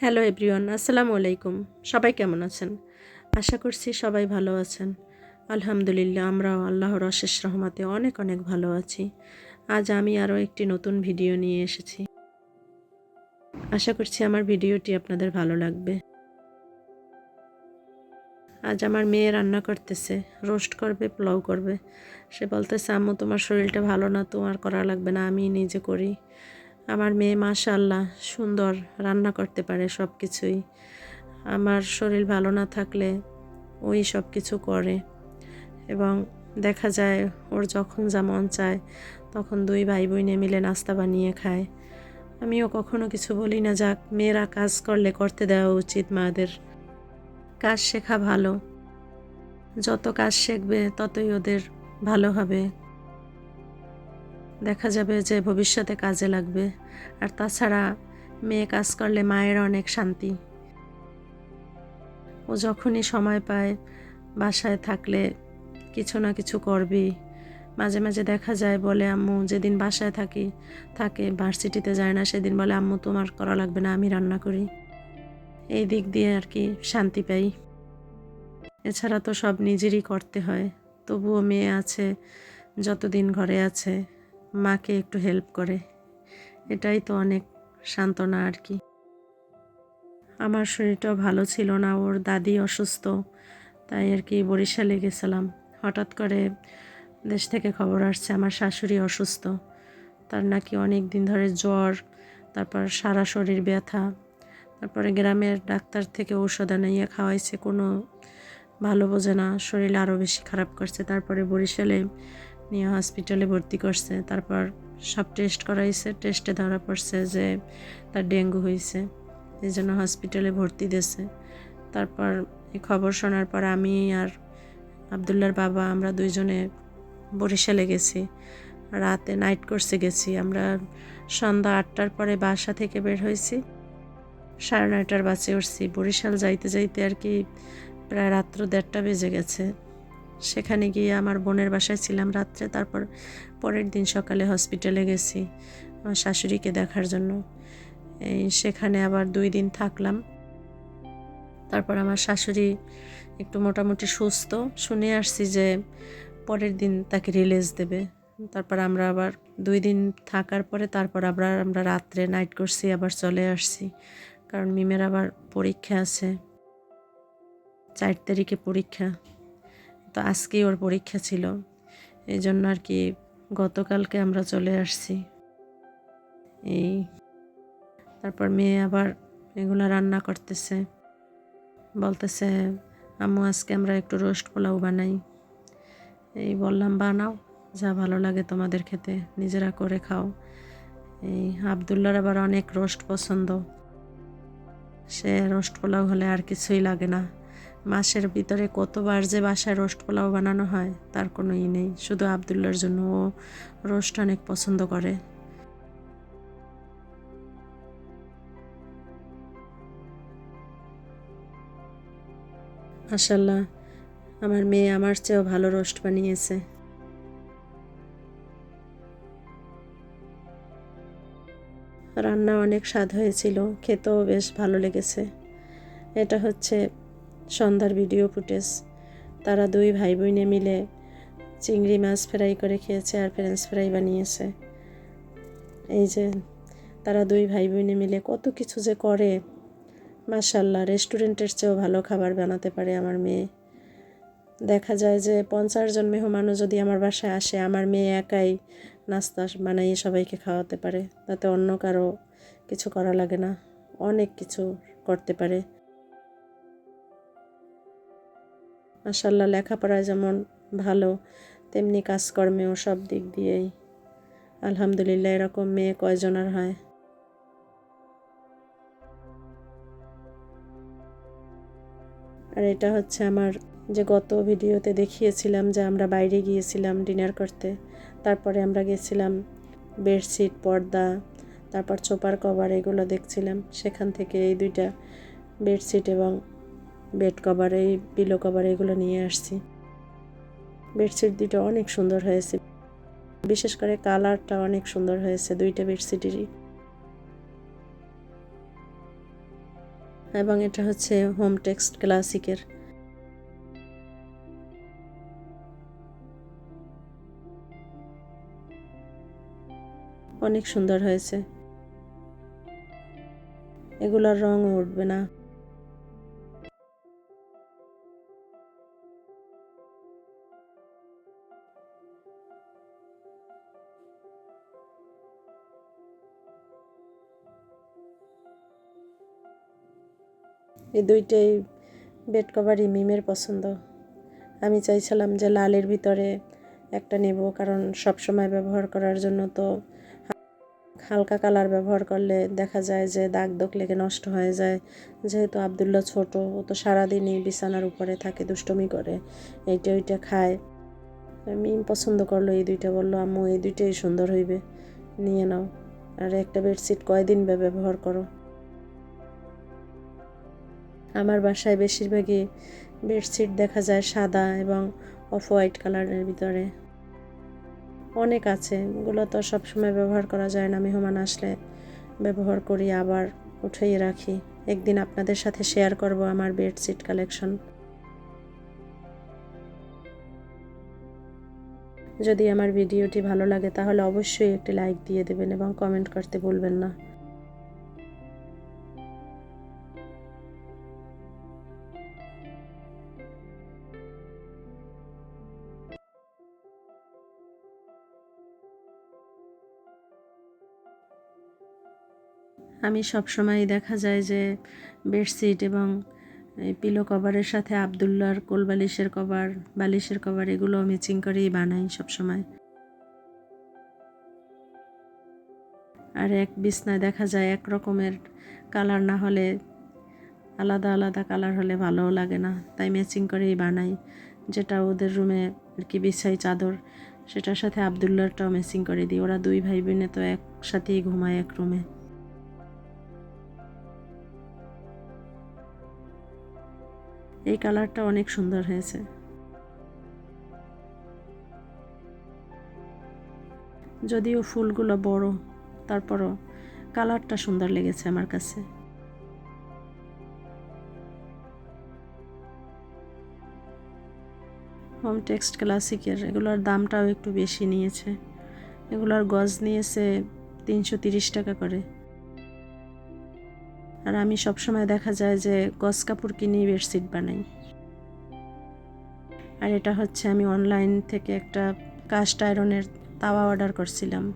Hello everyone, আসসালামু আলাইকুম। সবাই কেমন আছেন? আশা করছি সবাই ভালো আছেন। আলহামদুলিল্লাহ, আমরাও আল্লাহর অশেষ রহমাতে অনেক অনেক ভালো আছি। আজ আমি আরও একটি নতুন ভিডিও নিয়ে এসেছি। আশা করছি আমার ভিডিওটি আপনাদের ভালো লাগবে। আজ আমার মেয়ে রান্না করতেছে, রোস্ট করবে, পোলাও করবে। সে বলতেছে, আম্মু, তোমার শরীরটা ভালো না, তোমার করা লাগবে না আমি নিজে করি। আমার মেয়ে মাশাল্লাহ সুন্দর, রান্না করতে পারে সব কিছুই আমার শরীর ভালো না থাকলে ওই সব কিছু করে। এবং দেখা যায় ওর যখন যা মন চায়, তখন দুই ভাই বোনে মিলে নাস্তা বানিয়ে খায়। আমিও কখনো কিছু বলি না, যাক, মেয়েরা কাজ করলে করতে দেওয়া উচিত মাদের। কাজ শেখা ভালো। যত কাজ শিখবে, ততই ওদের ভালো হবে। দেখা যাবে যে ভবিষ্যতে কাজে লাগবে। আর তাছাড়া মেয়ে কাজ করলে মায়ের অনেক শান্তি। ও যখনই সময় পায়, বাসায় থাকলে কিছু না কিছু করবি। মাঝে মাঝে দেখা যায় বলে, আম্মু, যেদিন বাসায় থাকি, থাকে, ভার্সিটিতে যায় না, সেদিন বলে, আম্মু, তোমার করা লাগবে না, আমি রান্না করি। এই দিক দিয়ে আর কি শান্তি পাই। এছাড়া তো সব নিজেরই করতে হয়। তবুও মেয়ে আছে, যতদিন ঘরে আছে। মাকে একটু হেল্প করে। এটাই তো অনেক সান্ত্বনা আর কি। আমার শরীরটাও ভালো ছিল না, ওর দাদি অসুস্থ, তাই আর কি বরিশালে গেছিলাম। হঠাৎ করে দেশ থেকে খবর আসছে, আমার শাশুড়ি অসুস্থ। তার নাকি অনেক দিন ধরে জ্বর, তারপর সারা শরীর ব্যথা, তারপরে গ্রামের ডাক্তার থেকে ঔষধ আনাইয়া খাওয়াইছে, কোনো ভালো বোঝে না, শরীর আরও বেশি খারাপ করছে। তারপরে বরিশালে নিয়ে হসপিটালে ভর্তি করছে, তারপর সব টেস্ট করাইছে টেস্টে ধরা পড়ছে যে তার ডেঙ্গু হয়েছে এই জন্য হসপিটালে ভর্তি দিয়েছে। তারপর এই খবর শোনার পর আমি আর আবদুল্লার বাবা, আমরা দুইজনে বরিশালে গেছি। রাতে নাইট কোর্সে গেছি, আমরা সন্ধ্যা আটটার পরে বাসা থেকে বের হয়েছি। সাড়ে নয়টার বাসে উঠছি। বরিশাল যাইতে যাইতে আর কি প্রায় রাত্র দেড়টা বেজে গেছে। সেখানে গিয়ে আমার বোনের বাসায় ছিলাম রাত্রে, তারপর পরের দিন সকালে হসপিটালে গেছি আমার শাশুড়িকে দেখার জন্য। এই সেখানে আবার দুই দিন থাকলাম। তারপর আমার শাশুড়ি একটু মোটামুটি সুস্থ। শুনে আসছি যে পরের দিন তাকে রিলিজ দেবে। তারপর আমরা আবার দুই দিন থাকার পরে তারপর আবার আমরা রাত্রে নাইট করছি, আবার চলে আসছি। কারণ মিমের আবার পরীক্ষা আছে। চার তারিখে পরীক্ষা। তো আজকেই ওর পরীক্ষা ছিল। এই জন্য আর কি গতকালকে আমরা চলে আসছি। এই তারপর মেয়ে আবার এগুলো রান্না করতেছে। বলতেছে, আম্মু, আজকে আমরা একটু রোস্ট পোলাও বানাই। এই বললাম, বানাও, যা ভালো লাগে তোমাদের খেতে, নিজেরা করে খাও। এই আবদুল্লার আবার অনেক রোস্ট পছন্দ। সে রোস্ট পোলাও হলে আর কিছুই লাগে না। মাসের ভিতরে কতবার যে বাসায় রোস্ট পোলাও বানানো হয়, তার কোনো ই নেই। শুধু আবদুল্লার জন্য ও রোস্ট অনেক পছন্দ করে। মাসাল্লাহ আমার মেয়ে আমার চেয়েও ভালো রোস্ট বানিয়েছে। রান্না অনেক স্বাদ হয়েছিল, খেতেও বেশ ভালো লেগেছে। এটা হচ্ছে সন্ধ্যার ভিডিও ফুটেজ। তারা দুই ভাই বোনে মিলে চিংড়ি মাছ ফ্রাই করে খেয়েছে আর ফ্রেঞ্চ ফ্রাই বানিয়েছে। এই যে, তারা দুই ভাই বোনে মিলে কত কিছু যে করে। মাসাল্লাহ রেস্টুরেন্টের চেয়েও ভালো খাবার বানাতে পারে আমার মেয়ে। দেখা যায় যে পঞ্চাশ জন মেহমানও যদি আমার বাসায় আসে, আমার মেয়ে একাই নাস্তা বানাইয়ে সবাইকে খাওয়াতে পারে। তাতে অন্য কারও কিছু করা লাগে না। অনেক কিছু করতে পারে। মাসাল্লাহ লেখাপড়ায় যেমন ভালো, তেমনি কাজকর্মেও সব দিক দিয়েই। আলহামদুলিল্লাহ, এরকম মেয়ে কয়জনের হয়? আর এটা হচ্ছে আমার যে গত ভিডিওতে দেখিয়েছিলাম যে আমরা বাইরে গিয়েছিলাম ডিনার করতে। তারপরে আমরা গেছিলাম বেডশিট, পর্দা, তারপর চোপার কভার, এগুলো দেখছিলাম। সেখান থেকে এই দুইটা বেডশিট এবং বেড কভার এই পিলো কভার এগুলো নিয়ে আসছি। বেডশিট দুটো অনেক সুন্দর হয়েছে। বিশেষ করে কালারটা অনেক সুন্দর হয়েছে দুইটা বেডশিটেরই এবং এটা হচ্ছে হোম টেক্সট ক্লাসিকের অনেক সুন্দর হয়েছে। এগুলোর রং উঠবে না। এই দুইটাই বেড কভারই মিমের পছন্দ। আমি চাইছিলাম যে লালের ভিতরে একটা নেব, কারণ সব সময় ব্যবহার করার জন্য তো হালকা কালার ব্যবহার করলে দেখা যায় যে দাগ দোগ লেগে নষ্ট হয়ে যায়। যেহেতু আবদুল্লা ছোট, ও তো সারাদিনই বিছানার উপরে থাকে, দুষ্টমি করে। এইটা ওইটা খায়। মিম পছন্দ করল, এই দুইটা বলল, আম্মু, এই দুইটাই সুন্দর হইবে। নিয়ে নাও। আর একটা বেডশিট কয়দিন ব্যবহার করো? আমার বাসায় বেশিরভাগই বেডশিট দেখা যায় সাদা এবং অফ হোয়াইট কালারের ভিতরে। অনেক আছে, এগুলো তো সবসময় ব্যবহার করা যায় না। মেহমান আসলে ব্যবহার করি, আবার উঠিয়ে রাখি। একদিন আপনাদের সাথে শেয়ার করব আমার বেডশিট কালেকশন। যদি আমার ভিডিওটি ভালো লাগে তাহলে অবশ্যই একটি লাইক দিয়ে দেবেন এবং কমেন্ট করতে ভুলবেন না। আমি সবসময় দেখা যায় যে বেডশিট এবং এই পিলো কভারের সাথে আবদুল্লার কোল বালিশের কভার বালিশের কভার এগুলো ম্যাচিং করেই বানাই সবসময়। আর এক বিছনায় দেখা যায় এক রকমের কালার না হলে, আলাদা আলাদা কালার হলে ভালোও লাগে না, তাই ম্যাচিং করেই বানাই। যেটা ওদের রুমে আর কি বিছাই চাদর, সেটার সাথে আবদুল্লারটাও ম্যাচিং করে দিই। ওরা দুই ভাই বোনে তো একসাথেই ঘুমায় এক রুমে এই কালারটা অনেক সুন্দর হয়েছে। যদিও ফুলগুলো বড়, তারপরও কালারটা সুন্দর লেগেছে আমার কাছে। হোম টেক্সট ক্লাসিকের এগুলোর দামটাও একটু বেশি নিয়েছে। এগুলোর গজ নিয়েছে তিনশো তিরিশ টাকা করে। আর আমি সবসময় দেখা যায় যে গস কাপড় কিনি বেডশিট বানাই। আর এটা হচ্ছে আমি অনলাইন থেকে একটা কাস্ট আয়রনের তাওয়া অর্ডার করছিলাম।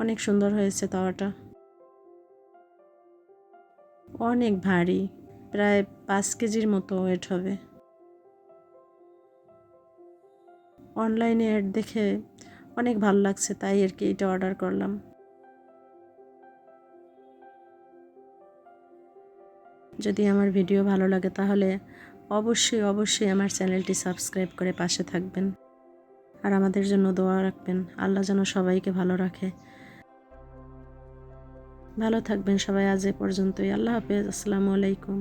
অনেক সুন্দর হয়েছে তাওয়াটা। অনেক ভারী, প্রায় পাঁচ কেজির মতো ওয়েট হবে। অনলাইনে অ্যাড দেখে অনেক ভালো লাগছে, তাই আর কি এটা অর্ডার করলাম। যদি আমার ভিডিও ভালো লাগে তাহলে অবশ্যই অবশ্যই আমার চ্যানেলটি সাবস্ক্রাইব করে পাশে থাকবেন। আর আমাদের জন্য দোয়া রাখবেন। আল্লাহ যেন সবাইকে ভালো রাখে। ভালো থাকবেন সবাই আজ এ পর্যন্তই। আল্লাহ হাফেজ। আসসালামু আলাইকুম।